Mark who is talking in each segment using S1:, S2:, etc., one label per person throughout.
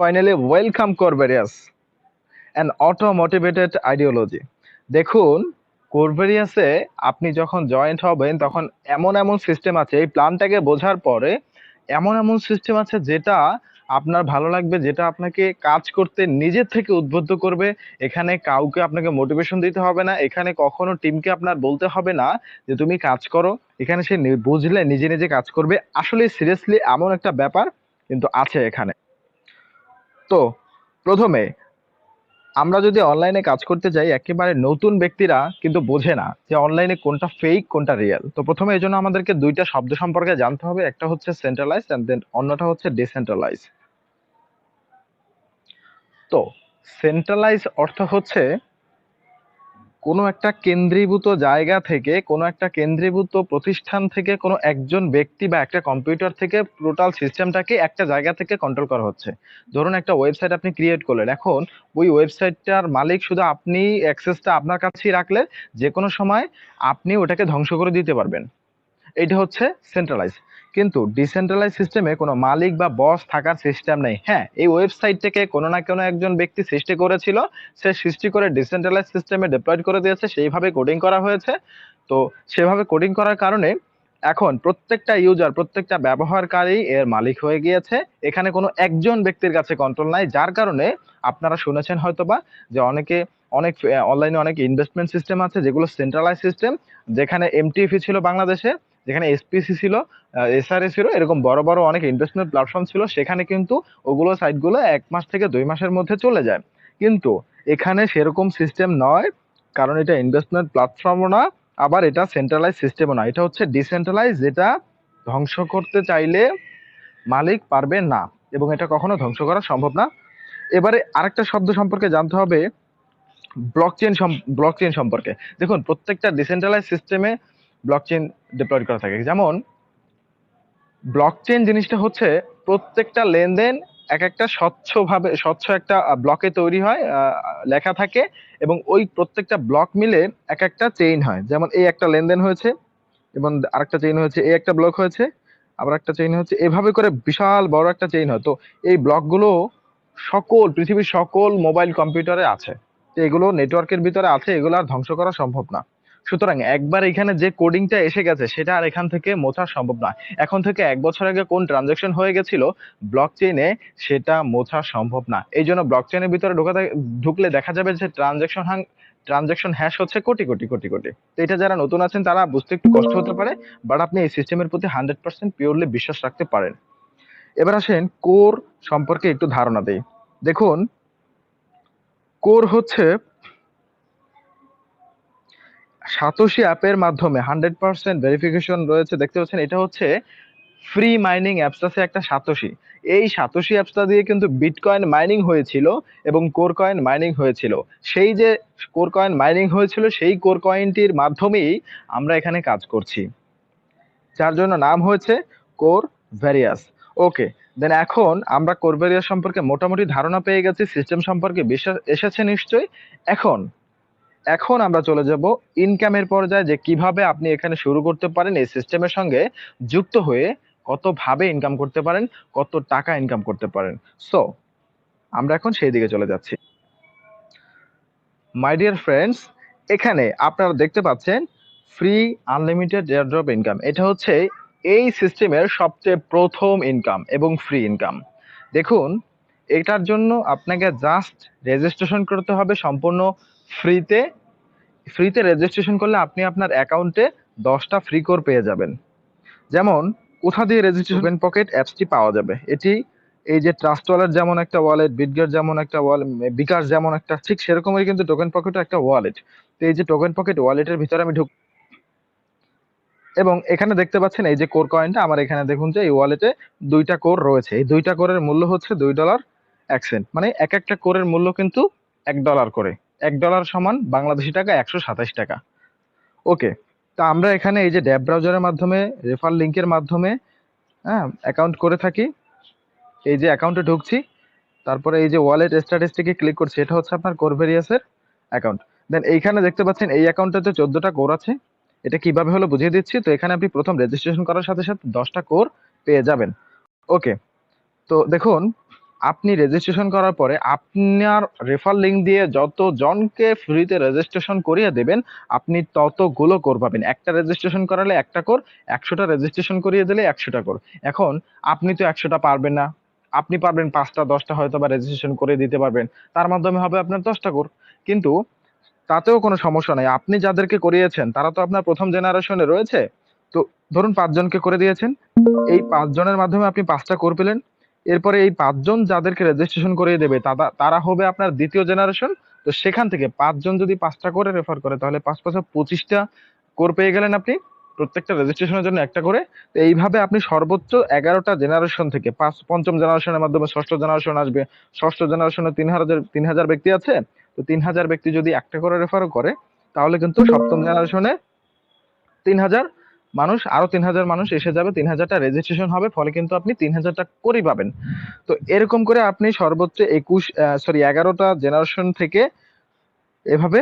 S1: Finally, welcome Corberius, an auto-motivated ideology. দেখুন কোরবেরিয়াসে আপনি যখন জয়েন্ট হবেন তখন এমন এমন সিস্টেম আছে এই প্ল্যানটাকে বোঝার পরে এমন এমন সিস্টেম আছে যেটা আপনার ভালো লাগবে যেটা আপনাকে কাজ করতে নিজের থেকে উদ্বুদ্ধ করবে। এখানে কাউকে আপনাকে মোটিভেশন দিতে হবে না এখানে কখনো টিমকে আপনার বলতে হবে না যে তুমি কাজ করো। এখানে সে বুঝলে নিজে নিজে কাজ করবে। আসলে সিরিয়াসলি এমন একটা ব্যাপার কিন্তু আছে এখানে। তো প্রথমে আমরা যদি অনলাইনে কাজ করতে যাই, একেবারে নতুন ব্যক্তিরা কিন্তু বোঝে না যে অনলাইনে কোনটা ফেক কোনটা রিয়েল তো প্রথমে এই জন্য আমাদেরকে দুইটা শব্দ সম্পর্কে জানতে হবে, একটা হচ্ছে সেন্ট্রালাইজ অ্যান্ড দেন অন্যটা হচ্ছে ডিসেন্ট্রালাইজ তো সেন্ট্রালাইজ অর্থ হচ্ছে কোনো একটা কেন্দ্রীভূত জায়গা থেকে, কোনো একটা কেন্দ্রীভূত প্রতিষ্ঠান থেকে কোনো একজন ব্যক্তি বা একটা কম্পিউটার থেকে টোটাল সিস্টেমটাকে একটা জায়গা থেকে কন্ট্রোল করা হচ্ছে। ধরুন একটা ওয়েবসাইট আপনি ক্রিয়েট করলেন। এখন ওই ওয়েবসাইটটার মালিক শুধু আপনি অ্যাক্সেসটা আপনার কাছেই রাখলে যে কোনো সময় আপনি ওটাকে ধ্বংস করে দিতে পারবেন। এটা হচ্ছে সেন্ট্রালাইজ কিন্তু ডিসেন্ট্রালাইজ সিস্টেমে কোনো মালিক বা বস থাকার সিস্টেম নেই। হ্যাঁ এই ওয়েবসাইটটাকে কোনো না কোনো একজন ব্যক্তি সৃষ্টি করেছিল, সে সৃষ্টি করে ডিসেন্ট্রালাইজ সিস্টেমে ডিপ্লয়েড করে দিয়েছে, সেইভাবে কোডিং করা হয়েছে। তো সেভাবে কোডিং করার কারণে এখন প্রত্যেকটা ইউজার প্রত্যেকটা ব্যবহারকারী এর মালিক হয়ে গিয়েছে। এখানে কোনো একজন ব্যক্তির কাছে কন্ট্রোল নাই, যার কারণে আপনারা শুনেছেন হয়তোবা যে অনেকে অনেক অনলাইনে অনেক ইনভেস্টমেন্ট সিস্টেম আছে, যেগুলো সেন্ট্রালাইজ সিস্টেম যেখানে এমটিএফি ছিল বাংলাদেশে। যেখানে এসপিসি ছিল এসআরএ ছিল, এরকম বড় বড় অনেক ইনভেস্টমেন্ট প্ল্যাটফর্ম ছিল, সেখানে কিন্তু ওগুলো সাইটগুলো এক মাস থেকে দুই মাসের মধ্যে চলে যায়। কিন্তু এখানে সেরকম সিস্টেম নয়, কারণ এটা ইনভেস্টমেন্ট প্ল্যাটফর্মও না, আবার এটা সেন্ট্রালাইজ সিস্টেমও না। এটা হচ্ছে ডিসেন্ট্রালাইজ যেটা ধ্বংস করতে চাইলে মালিক পারবে না, এবং এটা কখনো ধ্বংস করা সম্ভব না। এবারে আরেকটা শব্দ সম্পর্কে জানতে হবে ব্লকচেন ব্লকচেন সম্পর্কে। দেখুন, প্রত্যেকটা ডিসেন্ট্রালাইজ সিস্টেমে ব্লকচেন ডিপ্লয়েড করা থাকে। যেমন ব্লকচেন জিনিসটা হচ্ছে প্রত্যেকটা লেনদেন এক একটা স্বচ্ছভাবে, স্বচ্ছ একটা ব্লকে তৈরি হয় লেখা থাকে এবং ওই প্রত্যেকটা ব্লক মিলে এক একটা চেইন হয়। যেমন, এই একটা লেনদেন হয়েছে, এবং আরেকটা চেইন হয়েছে, এই একটা ব্লক হয়েছে, আবার একটা চেইন হচ্ছে এভাবে করে বিশাল বড় একটা চেইন হয়। তো এই ব্লকগুলো সকল, পৃথিবীর সকল মোবাইল কম্পিউটারে আছে। তো এগুলো নেটওয়ার্কের ভিতরে আছে, এগুলো আর ধ্বংস করা সম্ভব না। সুতরাং একবার এখানে যে কোডিংটা এসে গেছে, সেটা আর এখান থেকে মোছা সম্ভব না এখন থেকে এক বছর আগে কোন ট্রানজাকশন হয়ে গেছিল ব্লক চেইনে সেটা মোছা সম্ভব না। এই জন্য ব্লক চেইনের ভিতরে ঢোকা ঢুকলে দেখা যাবে যে ট্রানজাকশন হাং ট্রানজাকশন হ্যাশ হচ্ছে কোটি কোটি কোটি কোটি। তো এটা যারা নতুন আছেন, তারা বুঝতে একটু কষ্ট হতে পারে বাট আপনি এই সিস্টেমের প্রতি হান্ড্রেড পার্সেন্ট পিওরলি বিশ্বাস রাখতে পারেন। এবার আসেন কোর সম্পর্কে একটু ধারণা দেই। দেখুন কোর হচ্ছে সাতোশি অ্যাপের মাধ্যমে হান্ড্রেড পার্সেন্ট ভেরিফিকেশন রয়েছে। দেখতে পাচ্ছেন, এটা হচ্ছে ফ্রি মাইনিং অ্যাপস আছে একটা সাতোশি। এই সাতোশি অ্যাপসটা দিয়ে কিন্তু বিটকয়েন মাইনিং হয়েছিল এবং কোর কয়েন মাইনিং হয়েছিল। সেই যে কোর কয়েন মাইনিং হয়েছিল, সেই কোর কয়েনটির মাধ্যমেই আমরা এখানে কাজ করছি। যার জন্য নাম হয়েছে কোর ভ্যারিয়াস ওকে দেন এখন আমরা কোর ভ্যারিয়াস সম্পর্কে মোটামুটি ধারণা পেয়ে গেছি সিস্টেম সম্পর্কে বিশ্বাস, এসেছে নিশ্চয়ই। এখন এখন আমরা চলে যাব ইনকামের পর্যায়ে যে কীভাবে আপনি এখানে শুরু করতে পারেন এই সিস্টেমের সঙ্গে যুক্ত হয়ে কত ভাবে ইনকাম করতে পারেন, কত টাকা ইনকাম করতে পারেন। সো আমরা এখন সেই দিকে চলে যাচ্ছি। মাই ডিয়ার ফ্রেন্ডস এখানে আপনারা দেখতে পাচ্ছেন ফ্রি আনলিমিটেড এয়ারড্রপ ইনকাম এটা হচ্ছে এই সিস্টেমের সবচেয়ে প্রথম ইনকাম এবং ফ্রি ইনকাম দেখুন, এটার জন্য আপনাকে জাস্ট রেজিস্ট্রেশন করতে হবে সম্পূর্ণ ফ্রিতে ফ্রিতে রেজিস্ট্রেশন করলে আপনি আপনার অ্যাকাউন্টে দশটা ফ্রি কোর পেয়ে যাবেন। যেমন, কোথা দিয়ে রেজিস্ট্রেশন পকেট অ্যাপসটি পাওয়া যাবে। এটি এই যে ট্রাস্ট ওয়ালেট যেমন একটা ওয়ালেট বিটগেট যেমন একটা ওয়ালেট বিকাশ যেমন একটা, ঠিক সেরকমই কিন্তু টোকেন পকেটও একটা ওয়ালেট তো এই যে টোকেন পকেট ওয়ালেটের ভিতরে আমি ঢুক এবং এখানে দেখতে পাচ্ছেন এই যে কোর কয়েনটা আমার এখানে দেখুন যে এই ওয়ালেটে দুইটা কোর রয়েছে। এই দুইটা কোরের মূল্য হচ্ছে দুই ডলার এক সেন্ট মানে এক একটা কোরের মূল্য কিন্তু এক ডলার করে। এক ডলার সমান বাংলাদেশি টাকা একশো সাতাশ টাকা। ওকে তা আমরা এখানে এই যে ড্যাব ব্রাউজারের মাধ্যমে রেফার লিংকের মাধ্যমে হ্যাঁ অ্যাকাউন্ট করে থাকি। এই যে অ্যাকাউন্টে ঢুকছি, তারপরে এই যে ওয়ালেট স্ট্যাটিস্টিকে ক্লিক করছি, এটা হচ্ছে আপনার কোরভেরিয়াসের অ্যাকাউন্ট দেন এইখানে দেখতে পাচ্ছেন এই অ্যাকাউন্টটাতে চোদ্দটা কোর আছে। এটা কীভাবে হলো বুঝিয়ে দিচ্ছি। তো এখানে আপনি প্রথম রেজিস্ট্রেশন করার সাথে সাথে দশটা কোর পেয়ে যাবেন। ওকে তো দেখুন আপনি রেজিস্ট্রেশন করার পরে আপনার রেফার লিঙ্ক দিয়ে যত জনকে ফ্রিতে রেজিস্ট্রেশন করিয়ে দেবেন, আপনি ততগুলো কর পাবেন। একটা রেজিস্ট্রেশন করালে একটা কর, একশোটা রেজিস্ট্রেশন করিয়ে দিলে একশোটা কর। এখন আপনি তো একশোটা পারবেন না। আপনি পারবেন পাঁচটা, দশটা হয়তো বা রেজিস্ট্রেশন করে দিতে পারবেন। তার মাধ্যমে হবে আপনার দশটা কর। কিন্তু তাতেও কোনো সমস্যা নাই। আপনি যাদেরকে করিয়েছেন, তারা তো আপনার প্রথম জেনারেশনে রয়েছে। তো ধরুন পাঁচজনকে করে দিয়েছেন। এই পাঁচজনের মাধ্যমে আপনি পাঁচটা কর পেলেন। এরপরে এই পাঁচজন যাদেরকে রেজিস্ট্রেশন করিয়ে দেবে তারা হবে আপনার দ্বিতীয় জেনারেশন তো সেখান থেকে পাঁচজন যদি পাঁচটা করে রেফার করে, তাহলে পাঁচ পাঁচা পঁচিশটা কোর পেয়ে গেলেন আপনি প্রত্যেকটা রেজিস্ট্রেশনের জন্য একটা করে। তো এইভাবে আপনি সর্বোচ্চ এগারোটা জেনারেশন থেকে, পাঁচ, পঞ্চম জেনারেশনের মাধ্যমে ষষ্ঠ জেনারেশন আসবে। ষষ্ঠ জেনারেশনে তিন হাজার তিন হাজার ব্যক্তি আছে। তো তিন হাজার ব্যক্তি যদি একটা করে রেফারও করে, তাহলে কিন্তু সপ্তম জেনারেশনে তিন হাজার মানুষ, আরও তিন হাজার মানুষ এসে যাবে, তিন হাজারটা রেজিস্ট্রেশন হবে, ফলে কিন্তু আপনি তিন হাজারটা করেই পাবেন। তো এরকম করে আপনি সর্বোচ্চ একুশ সরি এগারোটা জেনারেশন থেকে এভাবে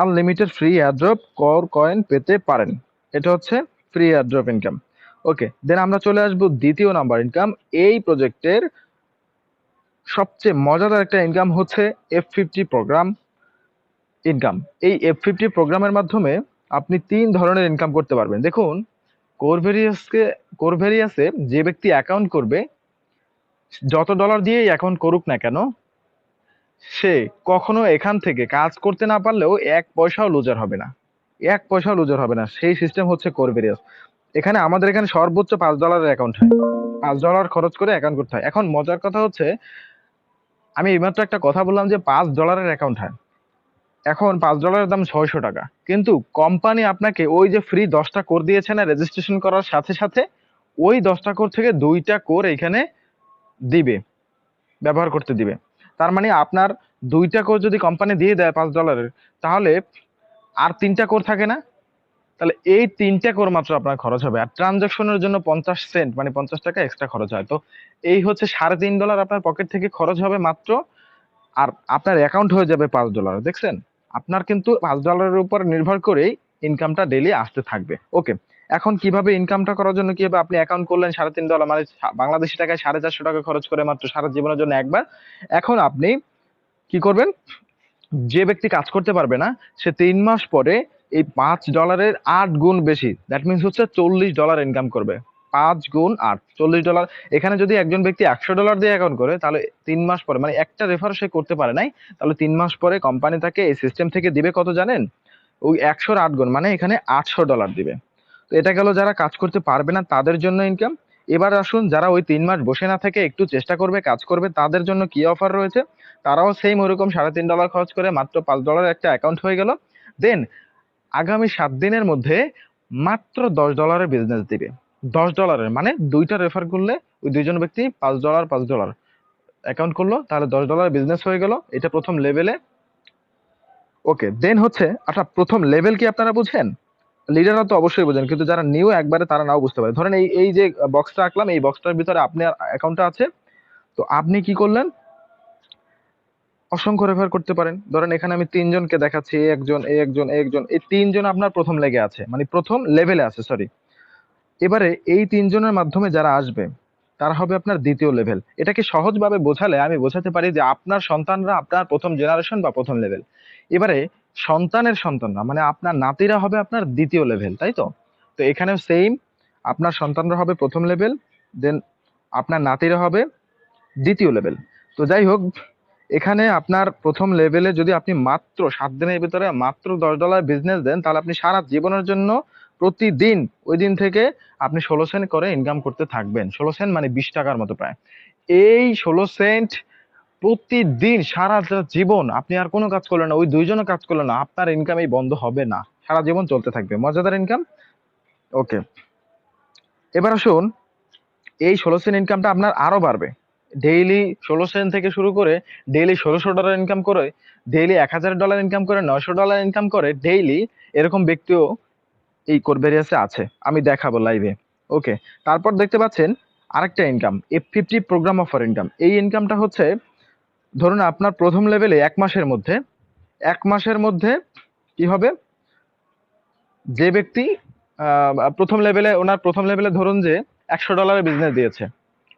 S1: আনলিমিটেড ফ্রি এয়ারড্রপ কর কয়েন পেতে পারেন। এটা হচ্ছে free airdrop income okay then আমরা চলে আসব দ্বিতীয় নাম্বার ইনকাম এই প্রজেক্টের সবচেয়ে মজাদার একটা ইনকাম হচ্ছে এফ ফিফটি প্রোগ্রাম ইনকাম এই এফ ফিফটি প্রোগ্রামের মাধ্যমে আপনি তিন ধরনের ইনকাম করতে পারবেন। দেখুন কোরভেরিয়াসকে কোরভেরিয়াসে যে ব্যক্তি অ্যাকাউন্ট করবে, যত ডলার দিয়েই অ্যাকাউন্ট করুক না কেন, সে কখনো এখান থেকে কাজ করতে না পারলেও এক পয়সাও লুজার হবে না। এক পয়সাও লুজার হবে না। সেই সিস্টেম হচ্ছে কোরভেরিয়াস এখানে আমাদের এখানে সর্বোচ্চ পাঁচ ডলারের অ্যাকাউন্ট হয়। পাঁচ ডলার খরচ করে অ্যাকাউন্ট করতে হয়। এখন মজার কথা হচ্ছে, আমি এইমাত্র একটা কথা বললাম যে পাঁচ ডলারের অ্যাকাউন্ট হয়। এখন পাঁচ ডলারের দাম ছয়শো টাকা। কিন্তু কোম্পানি আপনাকে ওই যে ফ্রি দশটা কোর দিয়েছে না রেজিস্ট্রেশন করার সাথে সাথে ওই দশটা কোর থেকে দুইটা কোর এখানে দিবে, ব্যবহার করতে দিবে। তার মানে আপনার দুইটা কোর যদি কোম্পানি দিয়ে দেয় পাঁচ ডলারের, তাহলে আর তিনটা কোর থাকে না? তাহলে এই তিনটা কোর মাত্র আপনার খরচ হবে। আর ট্রানজাকশনের জন্য পঞ্চাশ সেন্ট মানে পঞ্চাশ টাকা এক্সট্রা খরচ হয়। তো এই হচ্ছে সাড়ে তিন ডলার আপনার পকেট থেকে খরচ হবে মাত্র, আর আপনার অ্যাকাউন্ট হয়ে যাবে পাঁচ ডলার, দেখছেন? আপনার কিন্তু পাঁচ ডলারের উপর নির্ভর করেই ইনকামটা ডেলি আসতে থাকবে। ওকে এখন কীভাবে ইনকামটা করার জন্য কীভাবে আপনি অ্যাকাউন্ট করলেন? সাড়ে তিন ডলার মানে বাংলাদেশি টাকায় সাড়ে চারশো টাকা খরচ করে মাত্র সারা জীবনের জন্য একবার। এখন আপনি কি করবেন? যে ব্যক্তি কাজ করতে পারবে না, সে তিন মাস পরে এই পাঁচ ডলারের আট গুণ বেশি দ্যাট মিনস হচ্ছে চল্লিশ ডলার ইনকাম করবে। পাঁচ গুণ আট, চল্লিশ ডলার এখানে যদি একজন ব্যক্তি একশো ডলার দিয়ে অ্যাকাউন্ট করে, তাহলে তিন মাস পরে মানে একটা রেফার সে করতে পারে নাই, তাহলে তিন মাস পরে কোম্পানি তাকে এই সিস্টেম থেকে দিবে কত জানেন? ওই একশোর আট গুণ মানে এখানে আটশো ডলার দিবে। তো এটা গেল যারা কাজ করতে পারবে না, তাদের জন্য ইনকাম এবার আসুন, যারা ওই তিন মাস বসে না থেকে একটু চেষ্টা করবে, কাজ করবে, তাদের জন্য কি অফার রয়েছে? তারাও সেম ওরকম সাড়ে তিন ডলার খরচ করে মাত্র পাঁচ ডলার একটা অ্যাকাউন্ট হয়ে গেল। দেন আগামী সাত দিনের মধ্যে মাত্র দশ ডলারের বিজনেস দিবে। দশ ডলারের মানে দুইটা রেফার করলে ওই দুইজন ব্যক্তি পাঁচ ডলার পাঁচ ডলার অ্যাকাউন্ট করল, তাহলে দশ ডলার বিজনেস হয়ে গেল, এটা প্রথম লেভেলে ওকে দেন হচ্ছে আচ্ছা প্রথম লেভেল কি আপনারা বুঝেন? লিডাররা তো অবশ্যই বোঝেন, কিন্তু যারা নিউ একবারে তারা নাও বুঝতে পারে। ধরেন এই এই যে বক্সটা আঁকলাম, এই বক্সটার ভিতরে আপনার অ্যাকাউন্টটা আছে, তো আপনি কি করলেন? অসংখ্য রেফার করতে পারেন। ধরেন এখানে আমি তিনজনকে দেখাচ্ছি, একজন একজন একজন, এই তিনজন আপনার প্রথম লেগে আছে মানে প্রথম লেভেলে আছে সরি এবারে এই তিনজনের মাধ্যমে যারা আসবে, তারা হবে আপনার দ্বিতীয় লেভেল এটাকে সহজভাবে বোঝালে? আমি বোঝাতে পারি যে আপনার সন্তানরা আপনার প্রথম জেনারেশন বা প্রথম লেভেল এবারে সন্তানের সন্তানরা মানে আপনার নাতিরা হবে আপনার দ্বিতীয় লেভেল তাই তো? তো এখানেও সেম আপনার সন্তানরা হবে প্রথম লেভেল দেন আপনার নাতিরা হবে দ্বিতীয় লেভেল তো যাই হোক, এখানে আপনার প্রথম লেভেলে যদি আপনি মাত্র সাত দিনের ভিতরে মাত্র দশ ডলার বিজনেস দেন, তাহলে আপনি সারা জীবনের জন্য প্রতিদিন ওই দিন থেকে আপনি ষোলো সেন্ট করে ইনকাম করতে থাকবেন। ষোলো সেন্ট মানে বিশ টাকার মতো প্রায়। এই ষোলো সেন্ট প্রতিদিন সারা জীবন আপনি আর কোনো কাজ করলেন না, ওই দুইজনও কাজ করলেন না, আপনার ইনকাম এই বন্ধ হবে না। সারা জীবন চলতে থাকবে। মজাদার ইনকাম ওকে এবার আসুন, এই ষোলো সেন্ট ইনকামটা আপনার আরও বাড়বে। ডেইলি ষোলো সেন্ট থেকে শুরু করে ডেইলি ষোলোশো ডলার ইনকাম করে ডেইলি এক হাজার ডলার ইনকাম করে, নয়শো ডলার ইনকাম করে ডেইলি এরকম ব্যক্তিও এই কোরবেরিয়াসে আছে, আমি দেখাবো লাইভে ওকে তারপর দেখতে পাচ্ছেন আরেকটা income F fifty program offer income এই ইনকামটা হচ্ছে, ধরুন আপনার প্রথম লেভেলে এক মাসের মধ্যে, এক মাসের মধ্যে কি হবে? যে ব্যক্তি প্রথম লেভেলে ওনার প্রথম লেভেলে ধরুন যে একশো ডলারের বিজনেস দিয়েছে।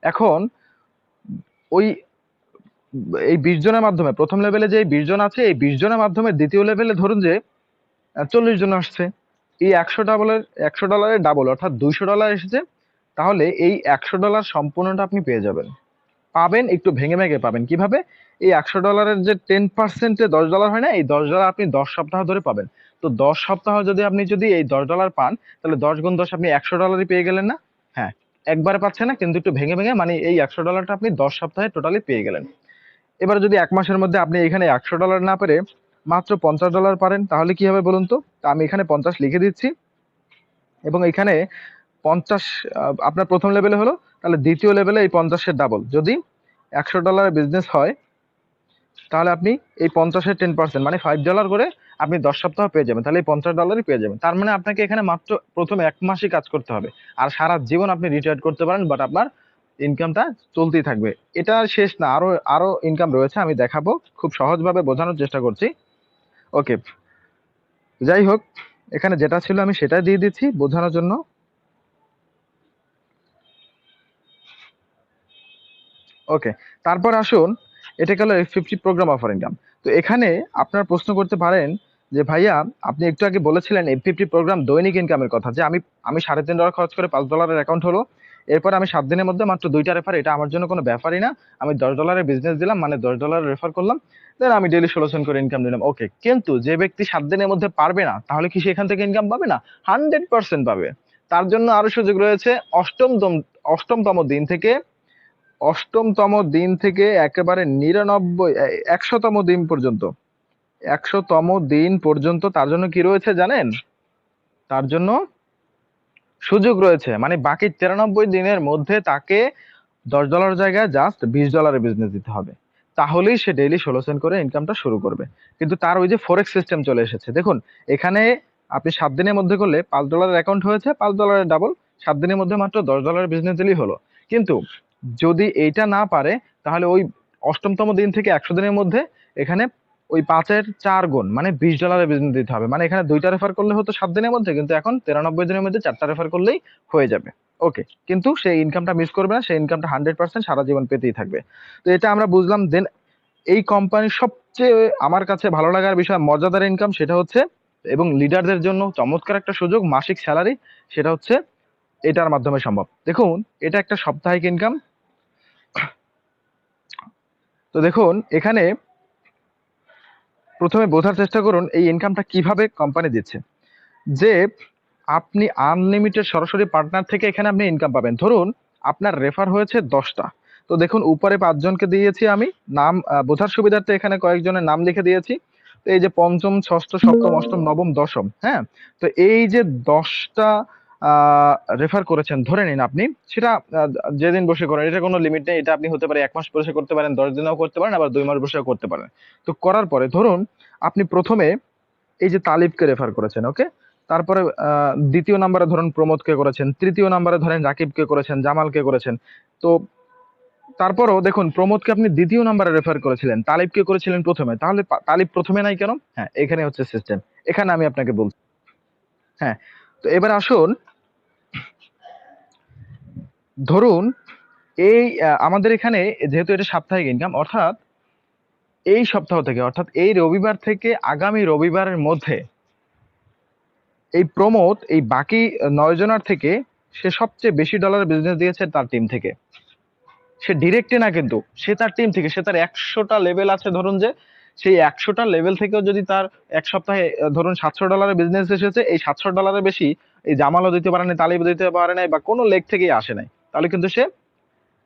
S1: এখন ওই, এই বিশ জনের মাধ্যমে, প্রথম লেভেলে যে বিশ জন আছে, এই বিশ জনের মাধ্যমে দ্বিতীয় লেভেলে ধরুন যে চল্লিশ জন আসছে। এই একশো ডলারের একশো ডলারের ডাবল অর্থাৎ দুইশো ডলার এসেছে, তাহলে এই একশো ডলার সম্পূর্ণটা আপনি পেয়ে যাবেন। পাবেন, একটু ভেঙে ভেঙে পাবেন। কীভাবে? এই একশো ডলারের যে টেন পার্সেন্টে দশ ডলার হয় না, এই দশ ডলার আপনি দশ সপ্তাহ ধরে পাবেন। তো দশ সপ্তাহ যদি আপনি যদি এই দশ ডলার পান, তাহলে দশ গুণ দশ আপনি একশো ডলারই পেয়ে গেলেন না? হ্যাঁ একবারে পাচ্ছেন না, কিন্তু একটু ভেঙে ভেঙে মানে এই একশো ডলারটা আপনি দশ সপ্তাহে টোটালি পেয়ে গেলেন। এবার যদি এক মাসের মধ্যে আপনি এখানে একশো ডলার না পেরে মাত্র পঞ্চাশ ডলার পারেন, তাহলে কি হবে বলুন তো? আমি এখানে পঞ্চাশ লিখে দিচ্ছি। এবং এখানে পঞ্চাশ আপনার প্রথম লেভেলে হলো, তাহলে দ্বিতীয় লেভেলে এই পঞ্চাশের ডাবল যদি একশো ডলারের বিজনেস হয়, তাহলে আপনি এই পঞ্চাশের টেন পার্সেন্ট মানে ফাইভ ডলার করে আপনি দশ সপ্তাহ পেয়ে যাবেন, তাহলে এই পঞ্চাশ ডলারই পেয়ে যাবেন। তার মানে আপনাকে এখানে মাত্র প্রথম এক মাসই কাজ করতে হবে। আর সারা জীবন আপনি রিটায়ার করতে পারেন বাট আপনার ইনকামটা চলতেই থাকবে। এটা শেষ না আরও আরও ইনকাম রয়েছে, আমি দেখাবো। খুব সহজভাবে বোঝানোর চেষ্টা করছি। ওকে। যাই হোক এখানে যেটা ছিল আমি সেটাই দিয়ে দিচ্ছি বোঝানোর জন্য। ওকে, তারপর আসুন, এটা গেল ফিফটি প্রোগ্রাম অফার ইনকাম তো এখানে আপনার প্রশ্ন করতে পারেন যে, ভাইয়া, আপনি একটু আগে বলেছিলেন এফ ফিফটি প্রোগ্রাম দৈনিক ইনকামের কথা যে, আমি আমি সাড়ে তিন ডলার খরচ করে পাঁচ ডলারের অ্যাকাউন্ট হলো। এরপর আমি সাত দিনের মধ্যে মাত্র দুইটা রেফার এটা আমার জন্য কোনো ব্যাপারই না। আমি দশ ডলারের বিজনেস দিলাম মানে দশ ডলার রেফার করলাম। দেন আমি ডেলি ষোলো করে ইনকাম দিলাম ওকে কিন্তু যে ব্যক্তি সাত দিনের মধ্যে পারবে না, তাহলে কি সে এখান থেকে ইনকাম পাবে না? হান্ড্রেড পার্সেন্ট পাবে। তার জন্য আরও সুযোগ রয়েছে অষ্টমতম অষ্টমতম দিন থেকে, অষ্টমতম দিন থেকে একেবারে নিরানব্বই একশোতম দিন পর্যন্ত। একশোতম দিন পর্যন্ত তার জন্য কি রয়েছে জানেন? তার জন্য সুযোগ রয়েছে। মানে বাকি তিরানব্বই দিনের মধ্যে তাকে দশ ডলার জায়গায় জাস্ট বিশ ডলারের বিজনেস দিতে হবে। তাহলেই সে ডেইলি ষোলো সেন্ট করে ইনকামটা শুরু করবে। কিন্তু তার ওই যে ফরেক্স সিস্টেম চলে এসেছে। দেখুন, এখানে আপনি সাত দিনের মধ্যে করলে পাঁচ ডলারের অ্যাকাউন্ট হয়েছে, পাঁচ ডলারের ডাবল সাত দিনের মধ্যে মাত্র দশ ডলারের বিজনেস দিলেই হলো। কিন্তু যদি এইটা না পারে, তাহলে ওই অষ্টমতম দিন থেকে একশো দিনের মধ্যে এখানে ওই পাঁচের চার গুণ মানে বিশ ডলারের বিজনেস দিতে হবে। মানে এখানে দুইটা রেফার করলে হতো সাত দিনের মধ্যে, কিন্তু এখন তিরানব্বই দিনের মধ্যে চারটা রেফার করলেই হয়ে যাবে। ওকে কিন্তু সেই ইনকামটা মিস করবে না, সেই ইনকামটা হান্ড্রেড পার্সেন্ট সারা জীবন পেতেই থাকবে। তো এটা আমরা বুঝলাম দেন এই কোম্পানির সবচেয়ে আমার কাছে ভালো লাগার বিষয় মজাদার ইনকাম সেটা হচ্ছে, এবং লিডারদের জন্য চমৎকার একটা সুযোগ, মাসিক স্যালারি সেটা হচ্ছে এটার মাধ্যমে সম্ভব। দেখুন, এটা একটা সাপ্তাহিক ইনকাম তো দেখুন, এখানে প্রথমে বোঝার চেষ্টা করুন এই ইনকামটা কীভাবে কোম্পানি দিচ্ছে। যে আপনি আনলিমিটেড সরাসরি পার্টনার থেকে এখানে আপনি ইনকাম পাবেন। ধরুন আপনার রেফার হয়েছে দশটা। তো দেখুন, উপরে পাঁচজনকে দিয়েছি আমি। নাম বোঝার সুবিধার্থে এখানে কয়েকজনের নাম লিখে দিয়েছি। তো এই যে পঞ্চম, ষষ্ঠ, সপ্তম, অষ্টম, নবম, দশম হ্যাঁ? তো এই যে দশটা রেফার করেছেন, ধরে নিন আপনি। সেটা যেদিন বসে করেন, এটা কোনো লিমিট নেই, এটা আপনি হতে পারে এক মাস বসে করতে পারেন, দশ দিনেও করতে পারেন, আবার দুই মাস বসেও করতে পারেন। তো করার পরে ধরুন, আপনি প্রথমে এই যে তালিবকে রেফার করেছেন ওকে তারপরে দ্বিতীয় নাম্বারে ধরুন প্রমোদকে করেছেন, তৃতীয় নাম্বারে ধরেন রাকিবকে করেছেন, জামালকে করেছেন। তো তারপরও দেখুন, প্রমোদকে আপনি দ্বিতীয় নাম্বারে রেফার করেছিলেন, তালিবকে করেছিলেন প্রথমে। তাহলে তালিব প্রথমে নাই কেন? হ্যাঁ এখানে হচ্ছে সিস্টেম এখানে আমি আপনাকে বলছি। হ্যাঁ তো এবার আসুন। ধরুন, এই আমাদের এখানে যেহেতু এটা সাপ্তাহিক ইনকাম অর্থাৎ এই সপ্তাহ থেকে, অর্থাৎ এই রবিবার থেকে আগামী রবিবারের মধ্যে এই প্রমোদ, এই বাকি নয়জনার থেকে সে সবচেয়ে বেশি ডলার বিজনেস দিয়েছে তার টিম থেকে। সে ডিরেক্টে না কিন্তু, সে তার টিম থেকে, সে তার একশোটা লেভেল আছে ধরুন যে সেই একশোটা লেভেল থেকেও যদি তার এক সপ্তাহে ধরুন সাতশো ডলারের বিজনেস এসেছে, এই সাতশো ডলারের বেশি এই জামালও দিতে পারে নাই, তালিবও দিতে পারে নাই, বা কোনো লেগ থেকেই আসে নাই, তাহলে কিন্তু সে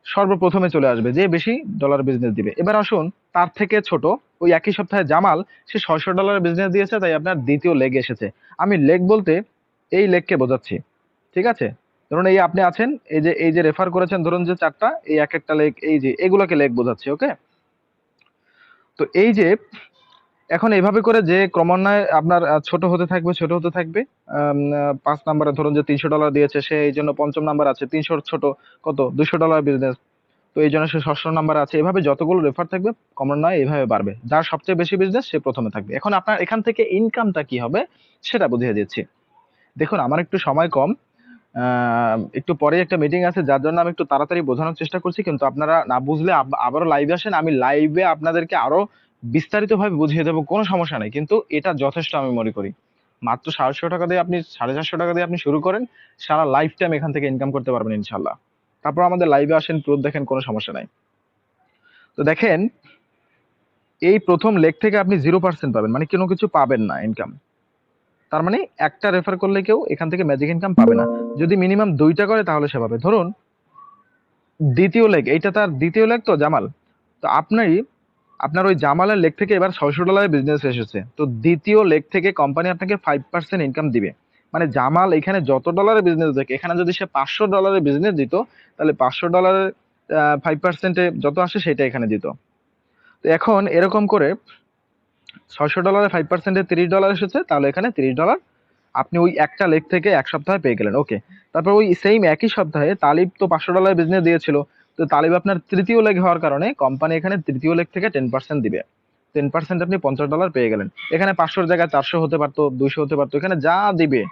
S1: সর্বপ্রথমে চলে আসবে, যে বেশি ডলার বিজনেস দিবে। এবার আসুন, তার থেকে ছোট, ওই একই সপ্তাহে জামাল, সে ছয়শো ডলারের বিজনেস দিয়েছে, তাই আপনার দ্বিতীয় লেগ এসেছে। আমি লেগ বলতে এই লেগকে বোঝাচ্ছি, ঠিক আছে? ধরুন এই আপনি আছেন, এই যে এই যে রেফার করেছেন, ধরুন যে চারটা, এই এক একটা লেগ এই যে, এগুলোকে লেগ বোঝাচ্ছি ওকে তো এই যে, এখন এইভাবে করে যে ক্রমান্বয়ে আপনার ছোট হতে থাকবে, ছোট হতে থাকবে পাঁচ নাম্বারে ধরুন যে তিনশো ডলার দিয়েছে, সে এই জন্য পঞ্চম নাম্বার আছে, তিনশোর ছোট কত? দুশো ডলার বিজনেস তো এই জন্য সে ষষ্ঠ নাম্বার আছে। এভাবে যতগুলো রেফার থাকবে, ক্রমান্বয়ে এইভাবে বাড়বে। যার সবচেয়ে বেশি বিজনেস সে প্রথমে থাকবে। এখন আপনার এখান থেকে ইনকামটা কি হবে, সেটা বুঝিয়ে দিচ্ছি। দেখুন, আমার একটু সময় কম। একটু পরে একটা মিটিং আছে, যার জন্য আমি একটু তাড়াতাড়ি বোঝানোর চেষ্টা করছি। কিন্তু আপনারা না বুঝলে আবারও লাইভে আসেন, আমি লাইভে আপনাদেরকে আরও বিস্তারিত ভাবে বুঝিয়ে দেবো, কোনো সমস্যা নেই। কিন্তু এটা যথেষ্ট আমি মনে করি। মাত্র সাতশো টাকা দিয়ে আপনি, সাড়ে চারশো টাকা দিয়ে আপনি শুরু করেন, সারা লাইফ টাইম এখান থেকে ইনকাম করতে পারবেন ইনশাল্লাহ তারপর আমাদের লাইভে আসেন প্রুফ দেখেন, কোনো সমস্যা নাই। তো দেখেন, এই প্রথম লেগ থেকে আপনি জিরো পার্সেন্ট পাবেন মানে কোনো কিছু পাবেন না ইনকাম তার মানে একটা রেফার করলে কেউ এখান থেকে ম্যাজিক ইনকাম পাবে না। যদি মিনিমাম দুইটা করে তাহলে সে পাবে। ধরুন, দ্বিতীয় লেগ এইটা তার দ্বিতীয় লেগ তো, জামাল। তো আপনারই, আপনার ওই জামালের লেগ থেকে এবার ছয়শো ডলারের বিজনেস এসেছে। তো দ্বিতীয় লেগ থেকে কোম্পানি আপনাকে ফাইভ পার্সেন্ট ইনকাম দিবে। মানে জামাল এখানে যত ডলারের বিজনেস দেখে, এখানে যদি সে পাঁচশো ডলারের বিজনেস দিত, তাহলে পাঁচশো ডলারের ফাইভ পার্সেন্টে যত আসে, সেটা এখানে দিত। তো এখন এরকম করে ছয়শো ডলারে ফাইভ পার্সেন্টে তিরিশ ডলার এসেছে, তাহলে এখানে তিরিশ ডলার আপনি ওই একটা লেগ থেকে এক সপ্তাহে পেয়ে গেলেন ওকে তারপর ওই সেম একই সপ্তাহে তালিব তো পাঁচশো ডলার বিজনেস দিয়েছিল, তো তালিব আপনার তৃতীয় লেগ হওয়ার কারণে কোম্পানি এখানে তৃতীয় লেগ থেকে টেন পার্সেন্ট দিবে। টেন পার্সেন্ট আপনি পঞ্চাশ ডলার পেয়ে গেলেন। এখানে পাঁচশোর জায়গায় চারশো হতে পারতো, দুইশো হতে পারতো, এখানে যা দিবে,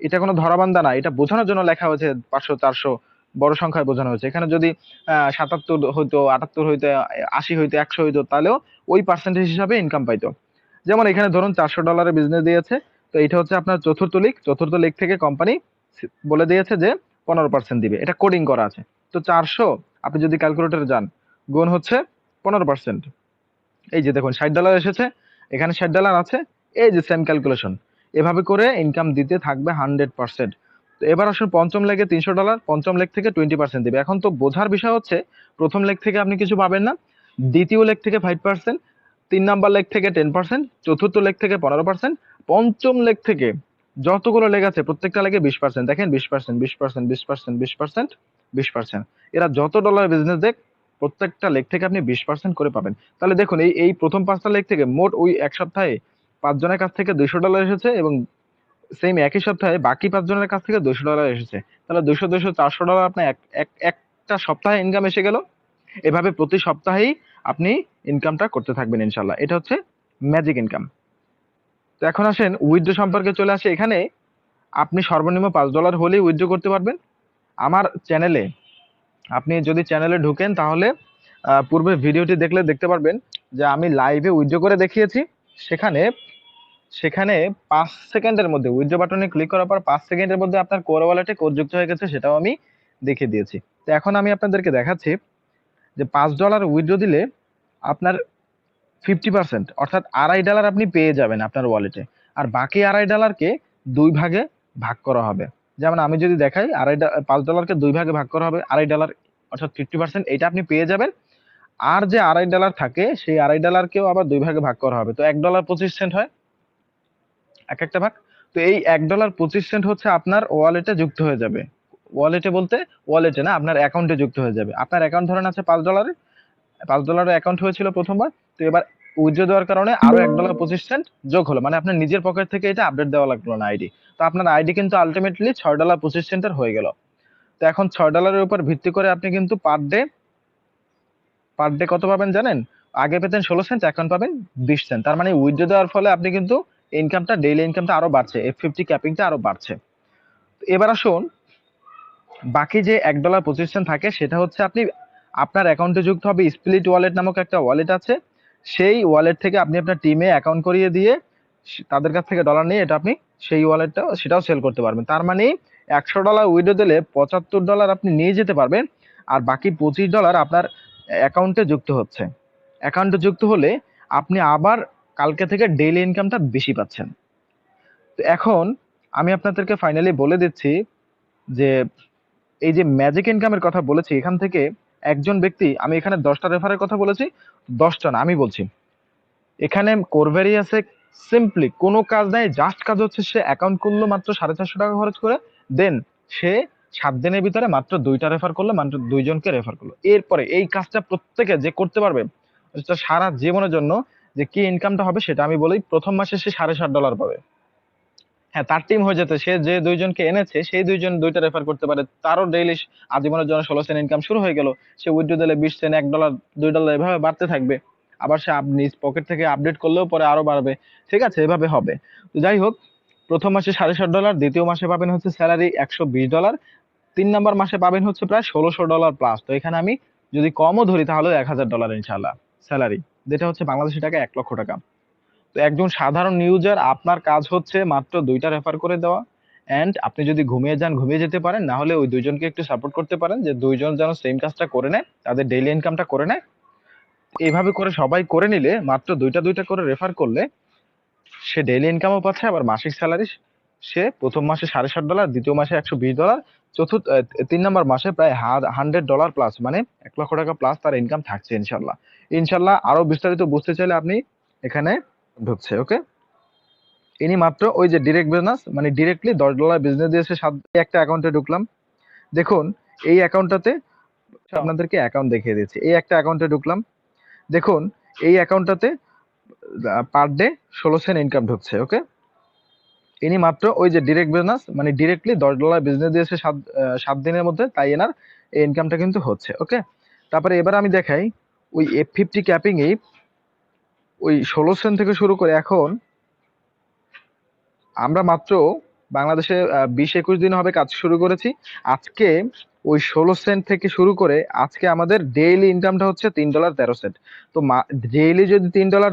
S1: এটা কোনো ধরাবান্ধা না, এটা বোঝানোর জন্য লেখা হয়েছে পাঁচশো, চারশো। বড় সংখ্যায় বোঝানো হয়েছে। এখানে যদি সাতাত্তর হইতো, আটাত্তর হইতো, আশি হইতো, একশো হইতো, তাহলেও ওই পার্সেন্টেজ হিসাবে ইনকাম পাইতো। যেমন এখানে ধরুন চারশো ডলারের বিজনেস দিয়েছে, তো এটা হচ্ছে আপনার চতুর্থ লিগ চতুর্থ লিগ থেকে কোম্পানি বলে দিয়েছে যে পনেরো পার্সেন্ট দিবে। এটা কোডিং করা আছে। তো চারশো, আপনি যদি ক্যালকুলেটরে যান, গুণ হচ্ছে পনেরো পার্সেন্ট এই যে দেখুন, ষাট ডলার এসেছে, এখানে ষাট ডলার আছে, এই যে সেম ক্যালকুলেশন এভাবে করে ইনকাম দিতে থাকবে হান্ড্রেড পার্সেন্ট এবার আসুন পঞ্চম লেগে তিনশো ডলার পঞ্চম লেগ থেকে টোয়েন্টি পার্সেন্ট দিবে। এখন তো বোঝার বিষয় হচ্ছে, প্রথম লেগ থেকে আপনি কিছু পাবেন না, দ্বিতীয় লেগ থেকে ফাইভ পার্সেন্ট তিন নাম্বার লেগ থেকে টেন পার্সেন্ট চতুর্থ লেগ থেকে পনেরো পার্সেন্ট পঞ্চম লেগ থেকে যতগুলো লেগ আছে, প্রত্যেকটা লেগে বিশ পার্সেন্ট দেখেন, বিশ পার্সেন্ট বিশ পার্সেন্ট বিশ পার্সেন্ট বিশ পার্সেন্ট বিশ পার্সেন্ট এরা যত ডলার বিজনেস দেখ, প্রত্যেকটা লেগ থেকে আপনি বিশ পার্সেন্ট করে পাবেন। তাহলে দেখুন, এই এই প্রথম পাঁচটা লেগ থেকে মোট ওই এক সপ্তাহে পাঁচজনের কাছ থেকে দুইশো ডলার এসেছে এবং সেম একই সপ্তাহে বাকি পাঁচজনের কাছ থেকে দুশো ডলার এসেছে। তাহলে দুশো দুশো, চারশো ডলার আপনার এক, এক- একটা সপ্তাহে ইনকাম এসে গেল। এভাবে প্রতি সপ্তাহেই আপনি ইনকামটা করতে থাকবেন ইনশাল্লাহ এটা হচ্ছে ম্যাজিক ইনকাম তো এখন আসেন উইথড্র সম্পর্কে চলে আসে। এখানে আপনি সর্বনিম্ন পাঁচ ডলার হলেই উইথড্র করতে পারবেন। আমার চ্যানেলে আপনি যদি চ্যানেলে ঢুকেন, তাহলে পূর্বে ভিডিওটি দেখলে দেখতে পারবেন যে আমি লাইভে উইথড্র করে দেখিয়েছি। সেখানে সেখানে পাঁচ সেকেন্ডের মধ্যে উইথড্র বাটনে ক্লিক করার পর পাঁচ সেকেন্ডের মধ্যে আপনার কোর ওয়ালেটে কোড যুক্ত হয়ে গেছে, সেটাও আমি দেখিয়ে দিয়েছি। তো এখন আমি আপনাদেরকে দেখাচ্ছি যে পাঁচ ডলার উইথড্র দিলে আপনার ফিফটি পার্সেন্ট অর্থাৎ আড়াই ডলার আপনি পেয়ে যাবেন আপনার ওয়ালেটে আর বাকি আড়াই ডলারকে দুই ভাগে ভাগ করা হবে। যেমন আমি যদি দেখাই, আড়াই পাঁচ ডলারকে দুই ভাগে ভাগ করা হবে, আড়াই ডলার অর্থাৎ ফিফটি পার্সেন্ট এটা আপনি পেয়ে যাবেন। আর যে আড়াই ডলার থাকে, সেই আড়াই ডলারকেও আবার দুই ভাগে ভাগ করা হবে। তো এক ডলার পঁচিশ সেন্ট হয় এক একটা ভাগ। তো এই এক ডলার পঁচিশ সেন্ট হচ্ছে আপনার ওয়ালেটে যুক্ত হয়ে যাবে। ওয়ালেটে বলতে ওয়ালেটে না, আপনার অ্যাকাউন্টে যুক্ত হয়ে যাবে। আপনার অ্যাকাউন্ট ধরেন আছে পাঁচ ডলারের পাঁচ ডলারের অ্যাকাউন্ট হয়েছিল প্রথমবার। তো এবার উইথড্র দেওয়ার কারণে আরও এক ডলার পঁচিশ সেন্ট যোগ হলো। মানে আপনার নিজের পকেট থেকে এটা আপডেট দেওয়া লাগল না আইডি তো আপনার আইডি কিন্তু আলটিমেটলি ছয় ডলার পঁচিশ সেন্টের হয়ে গেল। তো এখন ছয় ডলারের উপর ভিত্তি করে আপনি কিন্তু পার ডে পার ডে কত পাবেন জানেন? আগে পেতেন ষোলো সেন্ট এখন পাবেন বিশ সেন্ট তার মানে উইথড্র দেওয়ার ফলে আপনি কিন্তু ইনকামটা ডেইলি ইনকামটা আরও বাড়ছে এফ ফিফটি ক্যাপিংটা আরও বাড়ছে। এবার আসুন, বাকি যে এক ডলার পঁচিশ সেন্ট থাকে, সেটা হচ্ছে আপনি, আপনার অ্যাকাউন্টে যুক্ত হবে স্প্লিট ওয়ালেট নামক একটা ওয়ালেট আছে। সেই ওয়ালেট থেকে আপনি আপনার টিমে অ্যাকাউন্ট করিয়ে দিয়ে, তাদের কাছ থেকে ডলার নিয়ে এটা আপনি সেই ওয়ালেটটা সেটাও সেল করতে পারবেন। তার মানে একশো ডলার উইডো দিলে পঁচাত্তর ডলার আপনি নিয়ে যেতে পারবেন, আর বাকি পঁচিশ ডলার আপনার অ্যাকাউন্টে যুক্ত হচ্ছে। অ্যাকাউন্টে যুক্ত হলে আপনি আবার কালকে থেকে ডেইলি ইনকামটা বেশি পাচ্ছেন। তো এখন আমি আপনাদেরকে ফাইনালি বলে দিচ্ছি যে, এই যে ম্যাজিক ইনকামের কথা বলেছি, এখান থেকে একজন ব্যক্তি, আমি এখানে দশটা রেফারের কথা বলেছি, দশটা না, আমি বলছি। এখানে কোরভেরি আছে সিম্পলি কোনো কাজ নাই জাস্ট কাজ হচ্ছে সে অ্যাকাউন্ট করল মাত্র সাড়ে চারশো টাকা খরচ করে দেন সে সাত দিনের ভিতরে মাত্র দুইটা রেফার করল, মাত্র দুইজনকে রেফার করল। এরপরে এই কাজটা প্রত্যেকে যে করতে পারবে সারা জীবনের জন্য যে কি ইনকামটা হবে সেটা আমি বলি প্রথম মাসে সে সাড়ে সাত ডলার পাবে। হ্যাঁ তার টিম হয়ে যেতে, সে যে দুইজনকে এনেছে, সেই দুইজন দুইটা রেফার করতে পারে। তারও ডেইলি আজীবনের জন্য ষোলো সেন্ট ইনকাম শুরু হয়ে গেল। সে উইথড্র দিলে বিশ সেন্ট এক ডলার দুই ডলার এভাবে বাড়তে থাকবে। আবার সে নিজ পকেট থেকে আপডেট করলেও পরে আরও বাড়বে। ঠিক আছে, এভাবে হবে। তো যাই হোক, প্রথম মাসে সাড়ে সাত ডলার দ্বিতীয় মাসে পাবেন হচ্ছে স্যালারি একশো বিশ ডলার তিন নাম্বার মাসে পাবেন হচ্ছে প্রায় ষোলোশো ডলার প্লাস তো এখানে আমি যদি কমও ধরি তাহলে এক হাজার ডলার ইনশাল্লাহ স্যালারি যেটা হচ্ছে বাংলাদেশি টাকা এক লক্ষ টাকা। তো একজন সাধারণ ইউজার আপনার কাজ হচ্ছে মাত্র দুইটা রেফার করে দেওয়া। অ্যান্ড আপনি যদি ঘুমিয়ে যান, ঘুমিয়ে যেতে পারেন, না হলে ওই দুইজনকে একটু সাপোর্ট করতে পারেন যে দুইজন যেন সেম কাজটা করে নেয়, তাদের ডেইলি ইনকামটা করে নেয়। এইভাবে করে সবাই করে নিলে, মাত্র দুইটা দুইটা করে রেফার করলে, সে ডেইলি ইনকামও পাচ্ছে, আবার মাসিক স্যালারি সে প্রথম মাসে সাড়ে সাত ডলার দ্বিতীয় মাসে একশো বিশ ডলার চতুর্থ তিন নম্বর মাসে প্রায় হান্ড্রেড ডলার প্লাস মানে এক লক্ষ টাকা প্লাস তার ইনকাম থাকছে ইনশাল্লাহ ইনশাল্লাহ আরও বিস্তারিত বুঝতে চাইলে আপনি এখানে ঢুকছে, ওকে? ইনি মাত্র ওই যে ডিরেক্ট বিজনেস মানে ডিরেক্টলি দশ ডলার বিজনেস দিয়েছে, সাত একটা অ্যাকাউন্টে ঢুকলাম। দেখুন, এই অ্যাকাউন্টটাতে আপনাদেরকে অ্যাকাউন্ট দেখিয়ে দিচ্ছি এই একটা অ্যাকাউন্টে ঢুকলাম। দেখুন, এই অ্যাকাউন্টটাতে পার ডে ষোলো সেন্ট ইনকাম ঢুকছে, ওকে? ইনি মাত্র ওই যে ডিরেক্ট বিজনেস মানে ডিরেক্টলি দশ ডলার বিজনেস দিয়ে দিয়েছে সাত সাত দিনের মধ্যে, তাই এনার এই ইনকামটা কিন্তু হচ্ছে, ওকে? তারপরে এবার আমি দেখাই ওই এফ ফিফটি ক্যাপিং এই, ওই ষোলো সেন্ট থেকে শুরু করে এখন, আমরা মাত্র বাংলাদেশে বিশ একুশ দিন হবে কাজ শুরু করেছি। আজকে ওই ষোলো সেন্ট থেকে শুরু করে আজকে আমাদের ডেইলি ইনকামটা হচ্ছে তিন ডলার তেরো সেন্ট তো ডেইলি যদি তিন ডলার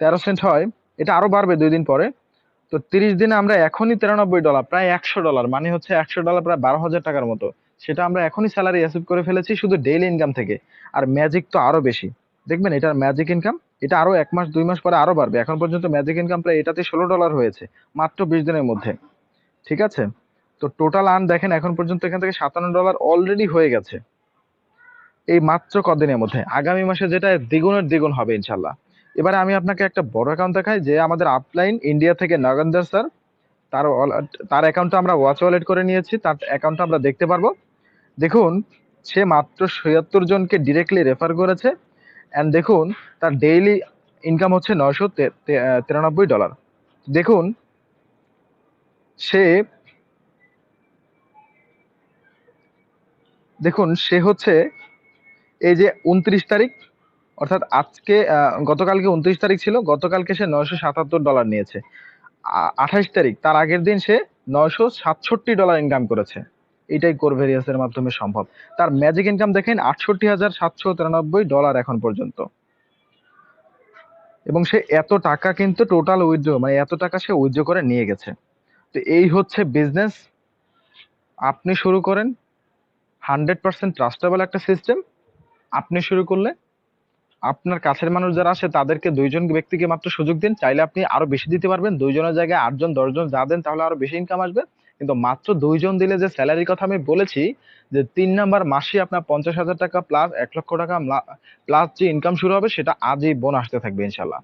S1: তেরো সেন্ট হয়, এটা আরও বাড়বে দুই দিন পরে। তো তিরিশ দিনে আমরা এখনই তিরানব্বই ডলার প্রায় একশো ডলার মানে হচ্ছে একশো ডলার প্রায় বারো হাজার টাকার মতো। সেটা আমরা এখনই স্যালারি অ্যাসিভ করে ফেলেছি শুধু ডেইলি ইনকাম থেকে। আর ম্যাজিক তো আরও বেশি। দেখবেন এটার ম্যাজিক ইনকাম এটা আরও এক মাস, দুই মাস পরে আরও বাড়বে। এখন পর্যন্ত ম্যাজিক ইনকাম প্রায় এটাতে ষোলো ডলার হয়েছে, মাত্র বিশ দিনের মধ্যে। ঠিক আছে? তো টোটাল আর্ন দেখেন এখন পর্যন্ত এখান থেকে সাতান্ন ডলার অলরেডি হয়ে গেছে। এই মাত্র কদিনের মধ্যে। আগামী মাসে যেটা দ্বিগুণের দ্বিগুণ হবে ইনশাল্লাহ এবারে আমি আপনাকে একটা বড় অ্যাকাউন্ট দেখাই, যে আমাদের আপলাইন ইন্ডিয়া থেকে নগেন্দার স্যার তার তার অ্যাকাউন্টটা আমরা ওয়াচ ওয়ালেট করে নিয়েছি, তার অ্যাকাউন্টটা আমরা দেখতে পারব। দেখুন, সে মাত্র ছিয়াত্তর জনকে ডিরেক্টলি রেফার করেছে অ্যান্ড দেখুন, তার ডেইলি ইনকাম হচ্ছে নয়শো তিরানব্বই ডলার দেখুন, সে দেখুন, সে হচ্ছে এই যে উনত্রিশ তারিখ, অর্থাৎ আজকে গতকালকে উনত্রিশ তারিখ ছিল, গতকালকে সে নয়শো সাতাত্তর ডলার নিয়েছে। আঠাশ তারিখ, তার আগের দিন সে নয়শো সাতষট্টি ডলার ইনকাম করেছে। এটাই কোর ভেরিয়াসের মাধ্যমে সম্ভব। তার ম্যাজিক ইনকাম দেখেন আটষট্টি হাজার সাতশো তিরানব্বই ডলার এখন পর্যন্ত। এবং সে এত টাকা কিন্তু টোটাল উইথড্র মানে এত টাকা সে উইথড্র করে নিয়ে গেছে। তো এই হচ্ছে বিজনেস আপনি শুরু করেন হান্ড্রেড পার্সেন্ট ট্রাস্টেবল একটা সিস্টেম আপনি শুরু করলে, আপনার কাছের মানুষ যারা আছে, তাদেরকে দুইজন ব্যক্তিকে মাত্র সুযোগ দিন। চাইলে আপনি আরও বেশি দিতে পারবেন। দুইজনের জায়গায় আটজন, দশজন যা দেন, তাহলে আরও বেশি ইনকাম আসবে। কিন্তু মাত্র দুইজন দিলে যে স্যালারির কথা আমি বলেছি, যে তিন নাম্বার মাসে আপনার পঞ্চাশ হাজার টাকা প্লাস এক লক্ষ টাকা প্লাস যে ইনকাম শুরু হবে, সেটা আজই বোন আসতে থাকবে ইনশাল্লাহ।